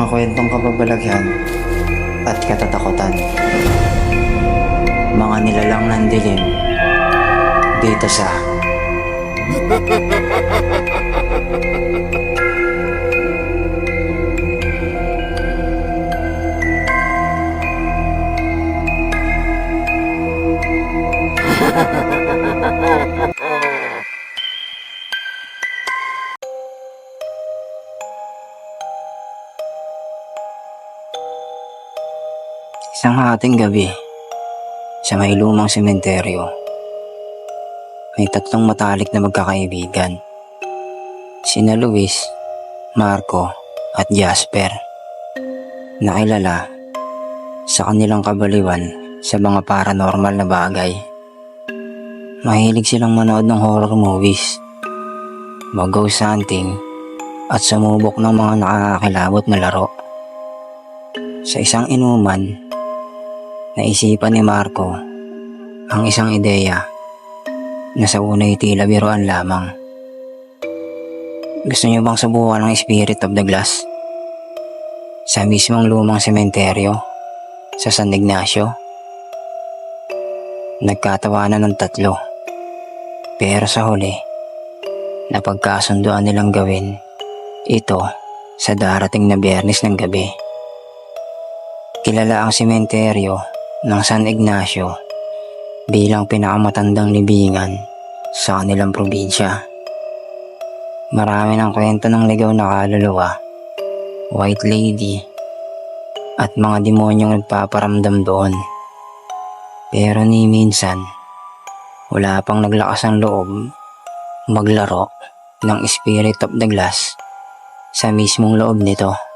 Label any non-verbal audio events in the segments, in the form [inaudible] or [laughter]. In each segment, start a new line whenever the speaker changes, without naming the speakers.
mga kwentong kababalaghan at katatakutan. Mga nilalang ng dilim dito sa [laughs] isang hating gabi sa may lumang sementeryo. May tatlong matalik na magkakaibigan. Sina Luis, Marco at Jasper. Nakilala sa kanilang kabaliwan sa mga paranormal na bagay. Mahilig silang manood ng horror movies, mag-ghost hunting, at sumubok ng mga nakakakilabot na laro. Sa isang inuman, naisipan ni Marco ang isang ideya na sa unay tila biruan lamang. Gusto niyo bang subukan ang Spirit of the Glass? Sa mismong lumang sementeryo sa San Ignacio? Nagkatawanan ng tatlo. Pero sa huli, napagkasunduan nilang gawin ito sa darating na biyernes ng gabi. Kilala ang sementeryo ng San Ignacio bilang pinakamatandang libingan sa kanilang probinsya. Marami ng kwento ng ligaw na kaluluwa, white lady, at mga demonyong nagpaparamdam doon. Pero ni minsan, wala pang naglakas ang loob maglaro ng Spirit of the Glass sa mismong loob nito.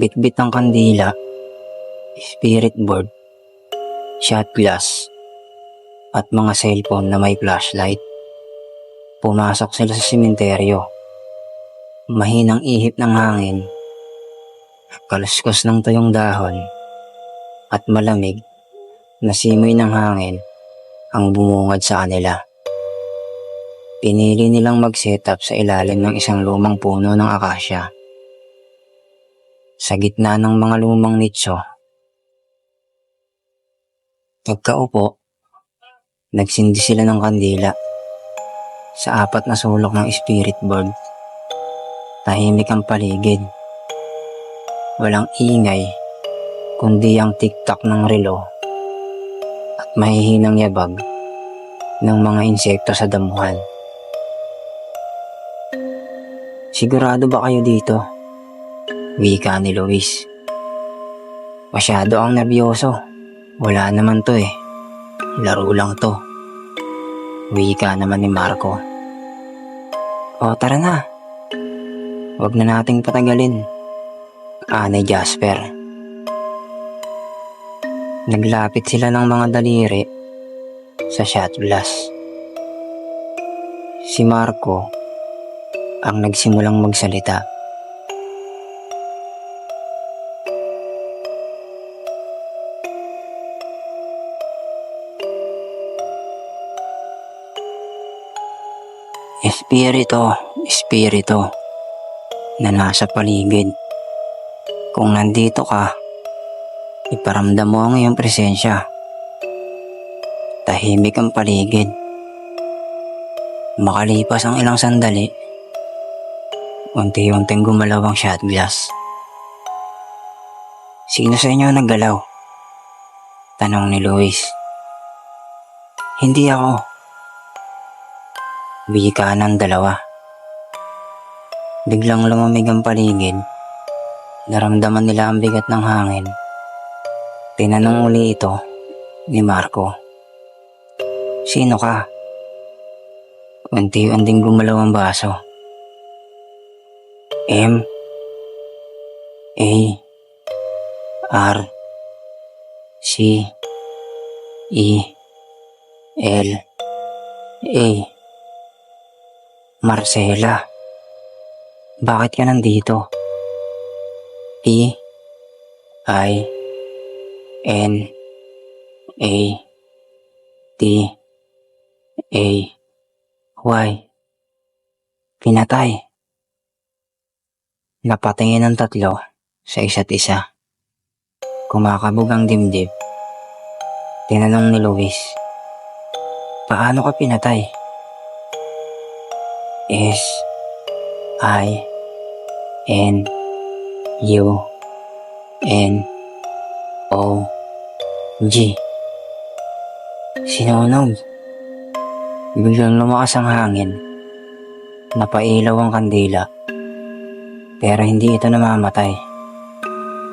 Bitbit ng kandila, spirit board, shot glass, at mga cellphone na may flashlight. Pumasok sila sa simenteryo. Mahinang ihip ng hangin, kaluskos ng tuyong dahon, at malamig na simoy ng hangin ang bumungad sa kanila. Pinili nilang mag-set up sa ilalim ng isang lumang puno ng akasya sa gitna ng mga lumang nitso. Pagkaupo, nagsindi sila ng kandila sa apat na sulok ng spirit board. Tahimik ang paligid. Walang ingay, kundi ang tiktak ng relo at mahihinang yabag ng mga insekto sa damuhan. Sigurado ba kayo dito? Wika ni Luis. Masyado ang nervyoso. Wala naman to eh. Laro lang to. Wika naman ni Marco. O tara na. Huwag na nating patagalin. Anay Jasper. Naglapit sila ng mga daliri sa shot glass. Si Marco ang nagsimulang magsalita. Espiritu, espiritu na nasa paligid. Kung nandito ka, iparamdam mo ang iyong presensya. Tahimik ang paligid. Makalipas ang ilang sandali, unti-unting gumalaw ang shot glass. Sino sa inyo naggalaw? Tanong ni Luis. Hindi ako. Wika ng dalawa. Biglang lumamig ang paligid. Naramdaman nila ang bigat ng hangin. Tinanong uli ito ni Marco. Sino ka? Unti-unting gumalaw ang baso. M A R C E L A Marcela, bakit ka nandito? P I N A T A Y Pinatay. Napatingin ang tatlo sa isa't isa. Kumakabog ang dibdib. Tinanong ni Luis, Paano ka pinatay? S I N U N O G Sinunog. Biglang lumakas ang hangin. Napailaw ang kandila. Pero hindi ito namamatay.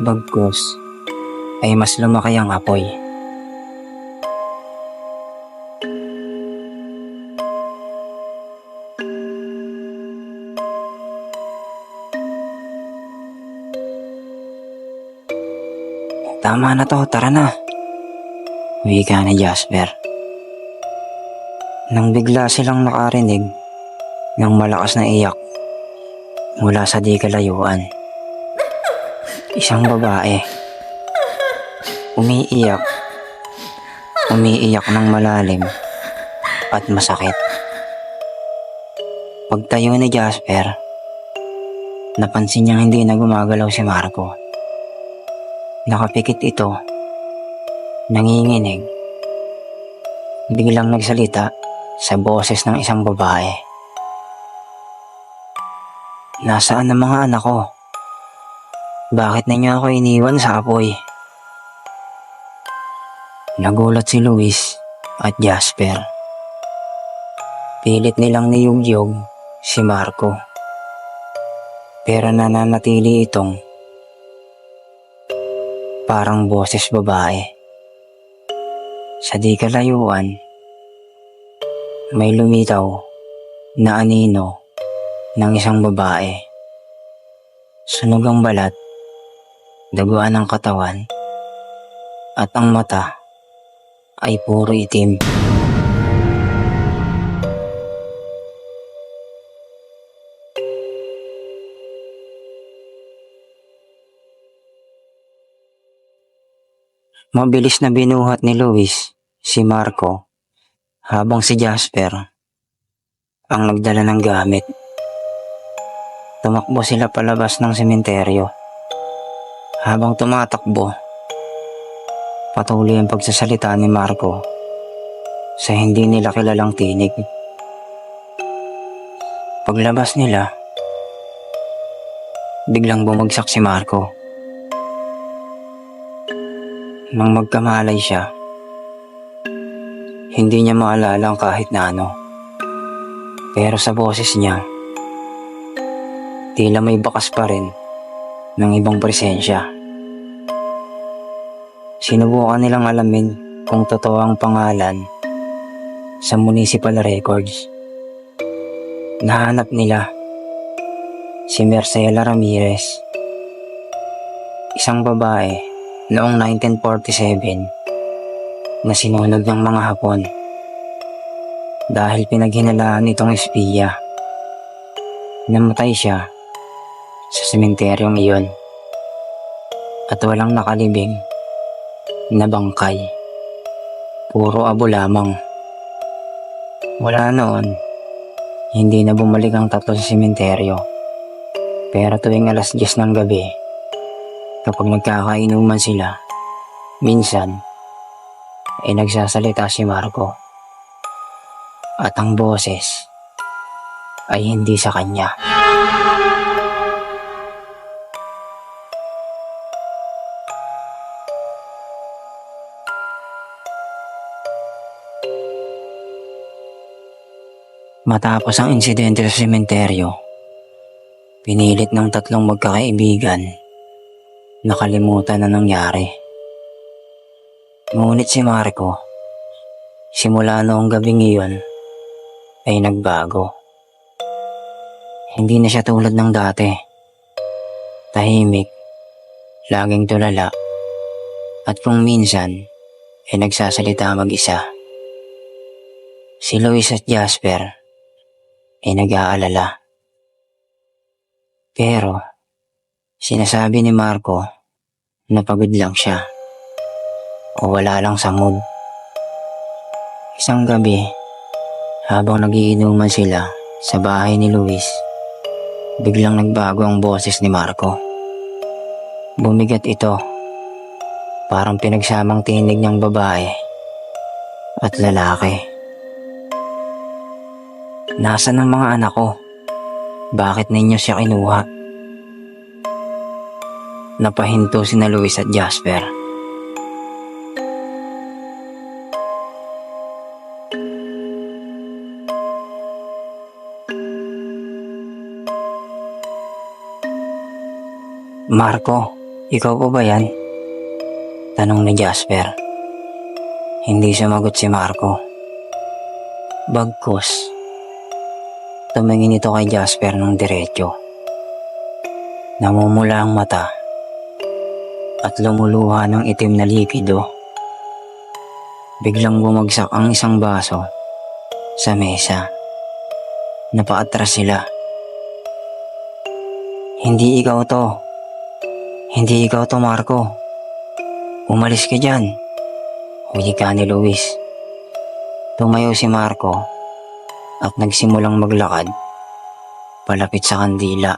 Bagkus ay mas lumaki ang apoy. Tama na to, tara na. Wika ni Jasper. Nang bigla silang nakarinig ng malakas na iyak mula sa di kalayuan. Isang babae. Umiiyak. Umiiyak ng malalim at masakit. Pagtayo ni Jasper, napansin niyang hindi na gumagalaw si Marco. Nakapikit ito. Nanginginig. Biglang nagsalita sa boses ng isang babae. Nasaan ang mga anak ko? Bakit ninyo ako iniwan sa apoy? Nagulat si Luis at Jasper. Pilit nilang niyugyog si Marco. Pero nananatili itong parang boses babae. Sa di kalayuan, may lumitaw na anino ng isang babae. Sunog ang balat, daguan ang katawan, at ang mata ay puro itim. Mabilis na binuhat ni Luis si Marco habang si Jasper ang nagdala ng gamit. Tumakbo sila palabas ng sementeryo. Habang tumatakbo, patuloy ang pagsasalita ni Marco sa hindi nila kilalang tinig. Paglabas nila, biglang bumagsak si Marco. Nang magkamalay siya, hindi niya maalala ang kahit na ano. Pero sa boses niya, tila may bakas pa rin ng ibang presensya. Sinubukan nilang alamin kung totoo ang pangalan sa municipal records. Nahanap nila si Marcela Ramirez, isang babae noong 1947 na ng mga Hapon dahil pinaghinalaan itong espiya. Namatay siya sa sementeryong iyon at walang nakalibing na bangkay. Puro abo lamang. Wala noon, hindi na bumalik ang tatlo sa sementeryo. Pero tuwing alas 10 ng gabi, kapag nagkakainuman sila, minsan, ay nagsasalita si Marco. At ang boses ay hindi sa kanya. Matapos ang insidente sa sementeryo, pinilit ng tatlong magkakaibigan nakalimutan na nangyari. Ngunit si Marco, simula noong gabing iyon, ay nagbago. Hindi na siya tulad ng dati. Tahimik, laging tulala, at kung minsan, ay nagsasalita mag-isa. Si Luis at Jasper ay nag-aalala. Pero, sinasabi ni Marco na pagod lang siya o wala lang sa mood. Isang gabi, habang nagiinuman sila sa bahay ni Luis, biglang nagbago ang boses ni Marco. Bumigat ito, parang pinagsamang tinig niyang babae at lalaki. Nasaan ang mga anak ko? Bakit ninyo siya kinuha? Napahinto si na Luis at Jasper. Marco, ikaw po ba yan? Tanong ni Jasper. Hindi sumagot si Marco. Bagkus. Tumingin ito kay Jasper ng diretso. Namumula ang mata at lumuluha ng itim na likido. Biglang bumagsak ang isang baso sa mesa. Napaatras sila. Hindi ikaw to. Hindi ikaw to, Marco. Umalis ka dyan. Huli ka ni Luis. Tumayo si Marco at nagsimulang maglakad palapit sa kandila.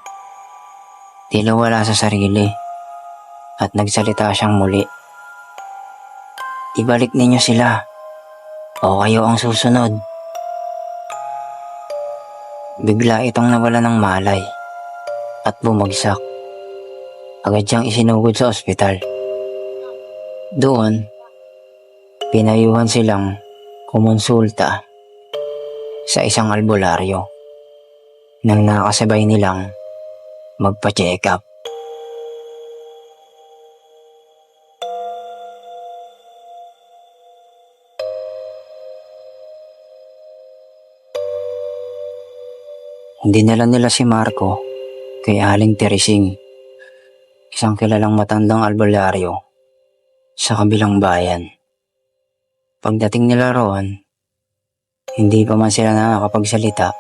Tila wala sa sarili at nagsalita siyang muli. Ibalik ninyo sila o kayo ang susunod. Bigla itong nawala ng malay at bumagsak. Agad siyang isinugod sa ospital. Doon, pinayuhan silang kumonsulta sa isang albularyo nang nakasabay nilang magpa-check up. Hindi nila nila si Marco kay Aling Teresing, isang kilalang matandang albularyo sa kabilang bayan. Pagdating nila roon, hindi pa man sila nakakapagsalita,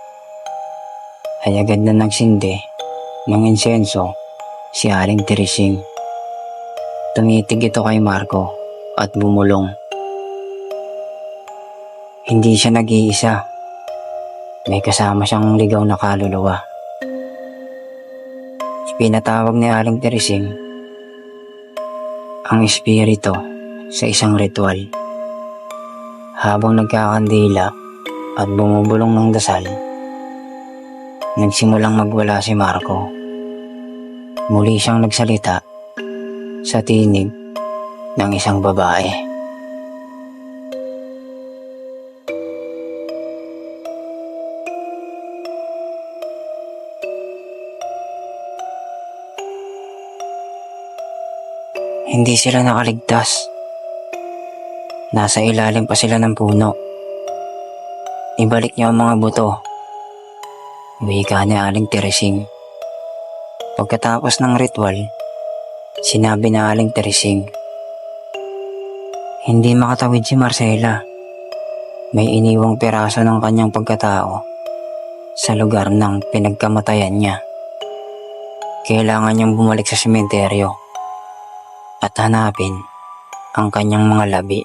ay agad na nagsindi ng insenso si Aling Teresing. Tumitig ito kay Marco at bumulong. Hindi siya nag-iisa. May kasama siyang ligaw na kaluluwa. Ipinatawag ni Aling Teresing ang espiritu sa isang ritual. Habang nagkakandila at bumubulong ng dasal, nagsimulang magwala si Marco. Muli siyang nagsalita sa tinig ng isang babae. Hindi sila nakaligtas. Nasa ilalim pa sila ng puno. Ibalik niyo ang mga buto. Wika ni Aling Teresing. Pagkatapos ng ritual, sinabi na Aling Teresing. Hindi makatawid si Marcela. May iniwang piraso ng kanyang pagkatao sa lugar ng pinagkamatayan niya. Kailangan niyang bumalik sa sementeryo at hanapin ang kanyang mga labi.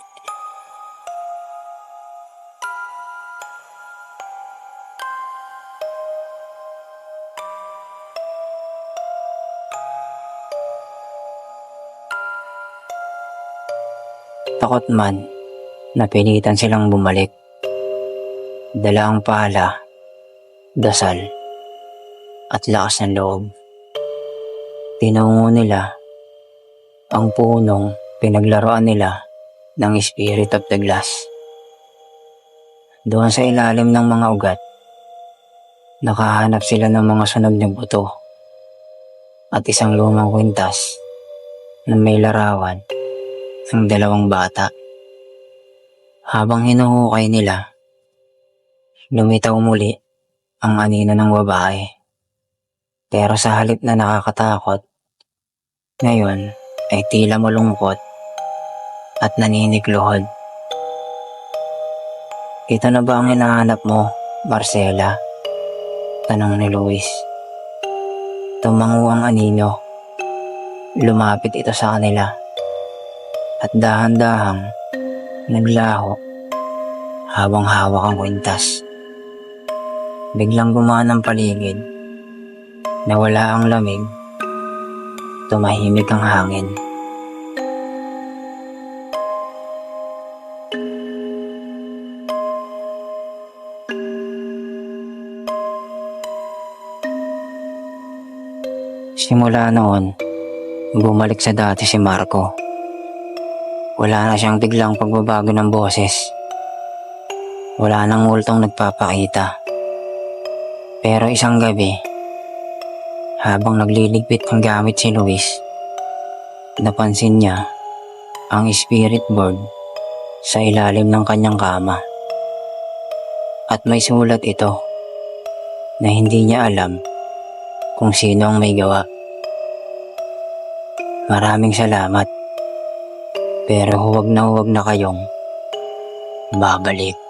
Takot man, napilitan silang bumalik. Dala ang pala, dasal, at lakas ng loob. Tinungo nila ang punong pinaglaruan nila ng Spirit of the Glass. Doon sa ilalim ng mga ugat, nakahanap sila ng mga sunog na buto at isang lumang kwintas na may larawan ng dalawang bata. Habang hinuhukay nila, lumitaw muli ang anino ng babae. Pero sa halip na nakakatakot, ngayon ay tila malungkot at naninigluhod. Ito na ba ang hinahanap mo, Marcela? Tanong ni Luis. Tumango ang anino. Lumapit ito sa kanila. At dahan-dahang naglaho habang hawak ang kwintas. Biglang gumaan ang paligid. Nawala ang lamig. Tumahimik ang hangin. Simula noon, bumalik sa dati si Marco. Wala na siyang biglang pagbabago ng boses. Wala nang multong nagpapakita. Pero isang gabi, habang nagliligpit ng gamit si Luis, napansin niya ang spirit board sa ilalim ng kanyang kama. At may sulat ito na hindi niya alam kung sino ang may gawa. Maraming salamat. Pero huwag na huwag na kayong babalik.